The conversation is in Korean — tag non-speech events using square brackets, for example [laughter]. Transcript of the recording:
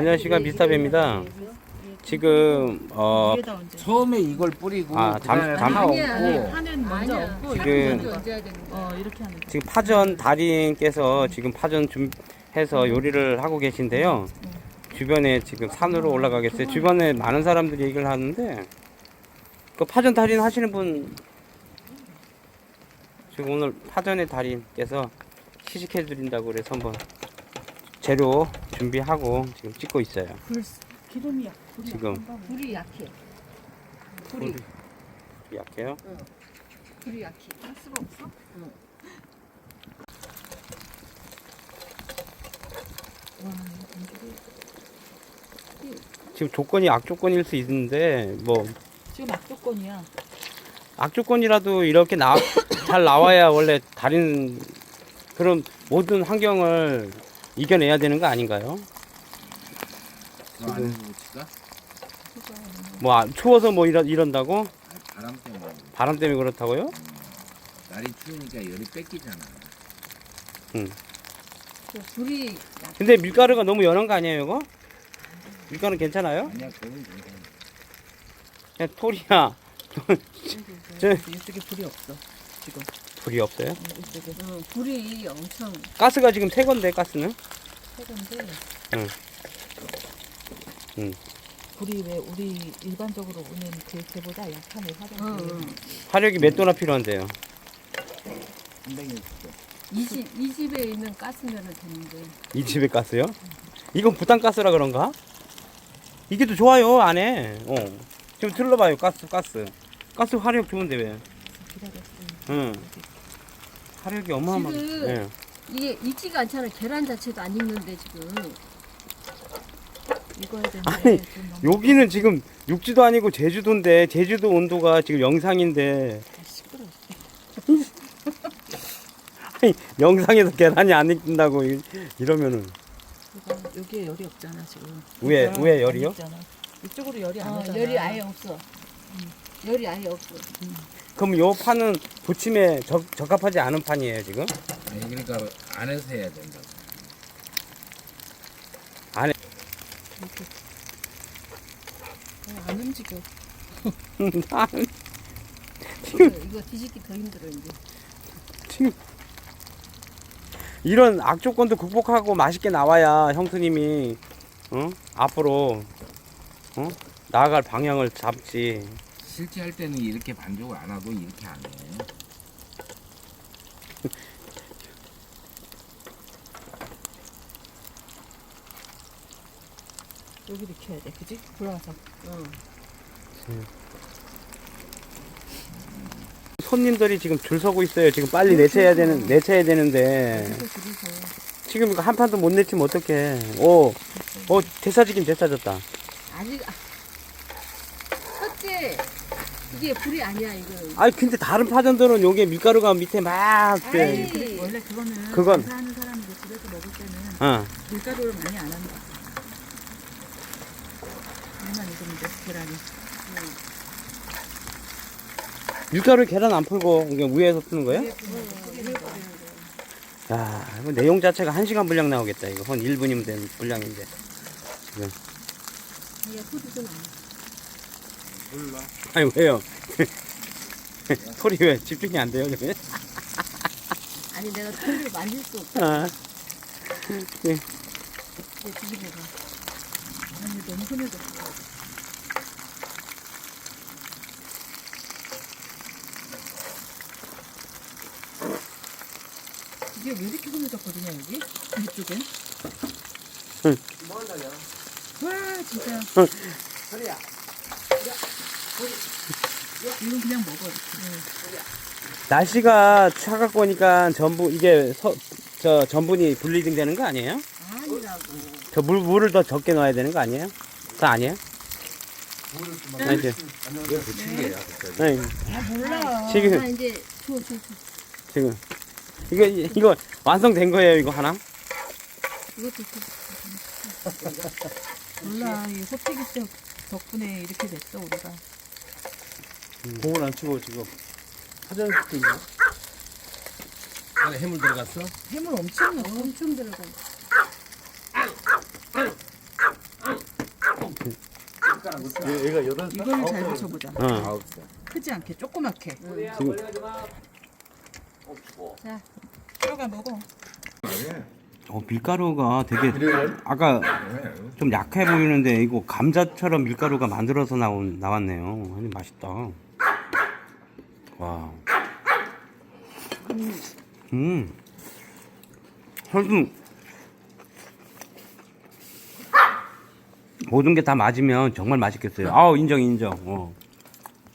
안녕하십니까 미스터배입니다. 지금 어 위에다 얹어. 처음에 이걸 뿌리고 아, 담- 그다음에 담- 파 아니야, 아니, 얹고 파는 먼저 아니야. 얹고 지금- 이렇게 먼저 얹어. 얹어야 되는 거. 어 이렇게 하는 거. 지금 파전 달인께서 지금 파전 준해서 요리를 하고 계신데요. 주변에 지금 산으로 올라가겠어요. 주변에 많은 사람들이 얘기를 하는데 그 파전 달인 하시는 분 지금 오늘 파전의 달인께서 시식해 드린다고 그래서 한번 재료 준비하고 지금 찍고 있어요. 불 기름이야. 불이 지금. 약한가 봐. 불이 약해. 불이 약해요. 불이 약해. 없어? 와 이거 반죽이 지금 조건이 악조건일 수 있는데 뭐 지금 악조건이야. 악조건이라도 이렇게 나, 잘 나와야 원래 다른 그런 모든 환경을 이겨내야 되는 거 아닌가요? 저 안에 무치가 뭐 아, 추워서 뭐 이런 이런다고 바람 때문에 바람 때문에 그렇다고요? 날이 추우니까 열이 뺏기잖아. 그 불이 약해. 근데 밀가루가 너무 연한 거 아니에요, 이거? 밀가루 괜찮아요? 아니야 그건 괜찮아. 그냥 톨이야. 저- 이쪽에 불이 없어. 지금 불이 없어요? 어, 이쪽에 응, 불이 엄청 가스가 지금 새 건데 가스는? 세건데. 응. 응. 불이 왜 우리 일반적으로 오는 그 개보다 약하네 화력이. 응, 응. 화력이 몇 도나 필요한데요? 360도. 이, 집, 이 집에 있는 가스면은 되는데 이 집에 가스요? 이건 부탄 가스라 그런가? 이게 더 좋아요 안에. 어. 지금 들러봐요 가스 가스. 가스 화력 좋은데 왜? 기다렸어. 응. 화력이 어마어마. 지금 예. 이게 익지가 않잖아. 계란 자체도 안 익는데 지금. 익어야 되는데. 아니, 좀 너무 여기는 지금 육지도 아니고 제주도인데 제주도 온도가 지금 영상인데 시끄러워. 아니, 영상에서 계란이 안 익는다고 이- 이러면은 이거 여기에 열이 없잖아 지금. 위에- 열이요? 이쪽으로 열이 안 어, 오잖아. 열이 아예 없어. 열이 아예 없어. 그럼 요 판은 부침에 적, 적합하지 않은 판이에요 지금? 아니 그러니까 안에서 해야 된다고. 이렇게. 어, 안 움직여. 이거, [laughs] 이거 뒤집기 더 힘들어 이제. 지금 이런 악조건도 극복하고 맛있게 나와야 형수님이 어? 앞으로 어? 나아갈 방향을 잡지. 실제 할 때는 이렇게 반죽을 안 하고 이렇게 안 해. 여기를 켜야 돼, 그지? 불어서. 응. 손님들이 지금 줄 서고 있어요. 지금 빨리 내쳐야 되는 내쳐야 되는데 줄이서. 지금 이거 한 판도 못 내치면 어떡해. 오, 오 대사지긴 대사졌다. 아직 아, 첫째 이게 불이 아니야 이거. 아니 근데 다른 파전들은 요게 밀가루가 밑에 막 돼. 아이. 그래, 원래 그거는 그건- 장사하는 사람이 집에서 먹을 때는 어. 밀가루를 많이 안 한다. 얘만 익으면 돼, 계란이. 밀가루 계란 안 풀고 이게 위에서 푸는 거예요? 야, 이거 내용 자체가 1시간 분량 나오겠다. 이거 한 1분이면 되는 분량인데. 이게 소리 좀 안. 몰라. 아니 왜요? [laughs] 소리 왜 집중이 안 돼요? 그러면? 아니 내가 소리를 만질 수 없어. 아. 예. 이제 뒤집어봐. 아니, 너무 흔해졌어. 이게 왜 이렇게 흔해졌거든요, 여기? 이쪽엔? 응. 와, 진짜. 소리야. 이건 그냥 먹어. 날씨가 차갑고 오니까 전부 이게 서, 저 전분이 분리등 되는 거 아니에요? 아니라고. 저 물, 물을 더 적게 넣어야 되는 거 아니에요? 그 아니에요? 붙인 거야 갑자기? 아니, 아 몰라. 지금- 나 이제 줘, 줘, 줘. 지금. 이거, 이거 완성된 거예요, 이거 하나? 이것도 줘. 몰라, 이 호태기 때 덕분에 이렇게 됐어, 우리가. 공을 안 치고 지금 화장실도 있나? 안에 해물 들어갔어? 해물 엄청 넣어. 엄청 들어가. 얘- 얘가 여덟 살? 이거를 잘 붙여보자. 어. 아홉 살. 크지 않게 조그맣게. 지금 뼈가 먹어. 어, 밀가루가 되게? 아까 네. 좀 약해 보이는데 이거 감자처럼 밀가루가 만들어서 나온 나왔네요. 아니 맛있다. 와. 음. 설금 모든 게 다 맞으면 정말 맛있겠어요. 아우 인정 인정. 어.